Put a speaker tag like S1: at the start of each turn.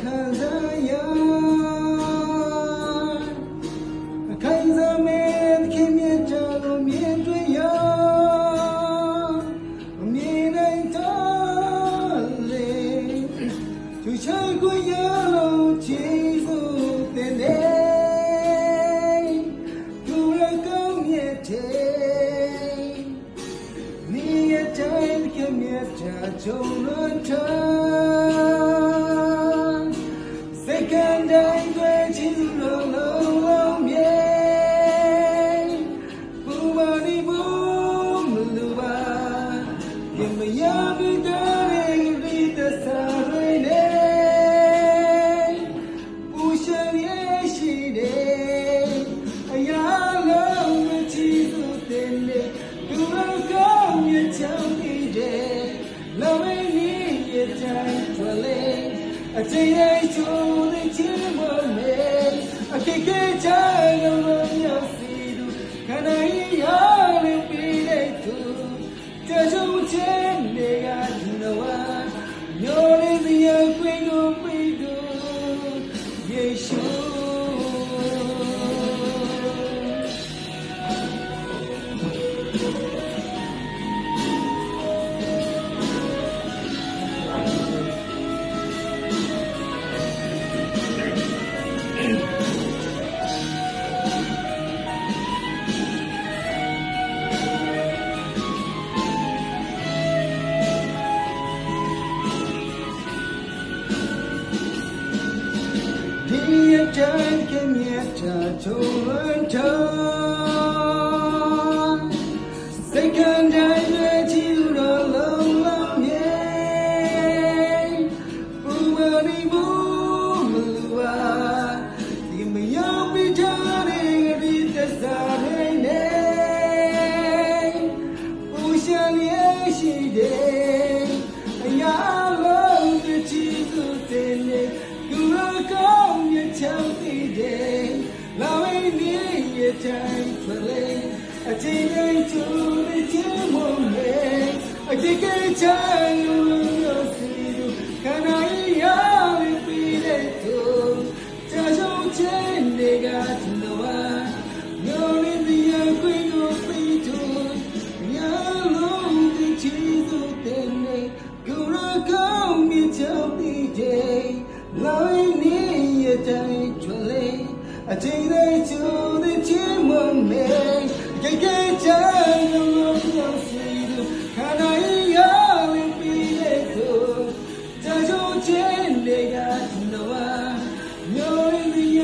S1: ခံစားရအခိုင်စားမဲခင်မြတ်ကြောင့်မြင်တွေ့ရအမြင်နိုင်တော်လေသူချေကိုရလို့ချီးစုတဲ့နေသူရကောင်းမြတ်တဲ့你也在看灭着，就乱唱。 အချိန်တိုင်းချိုးတဲ့ချင်းမမေအကိကေချာလုံးလုံးရောက်စီသူခန္ဓာကြီးရလို့ပြီးတဲ့ တိုင်းကမြတ်တာချုံလွန်ထောင်းစိတ်ခံတိုင်းရဲ့ချီတော်လုံးလုံးမြေပူမရီဘူမလူပါဒီမယောပိထားတဲ့ဒီသစ္စာတွေနဲ့ပူရှာလျက်ရှိတဲ့အရာလုံးတစ်ချီစုတဲ့နေသူရကော င်းမြတ်ချမ်းသိတဲ့လာဝိနေရဲ့တိုင်းဖလေအချိန်တို ရတိုင်းချွလေအချိန်တိုင်းချူတဲ့ချင်းမမေကြိတ်ကြိတ်ချမ်းလို့ပြောစီသူခန္ဓာကြီးရလို့ပြီးတဲ့သူကြာဆုံးချင်းတွေကနောညိုရ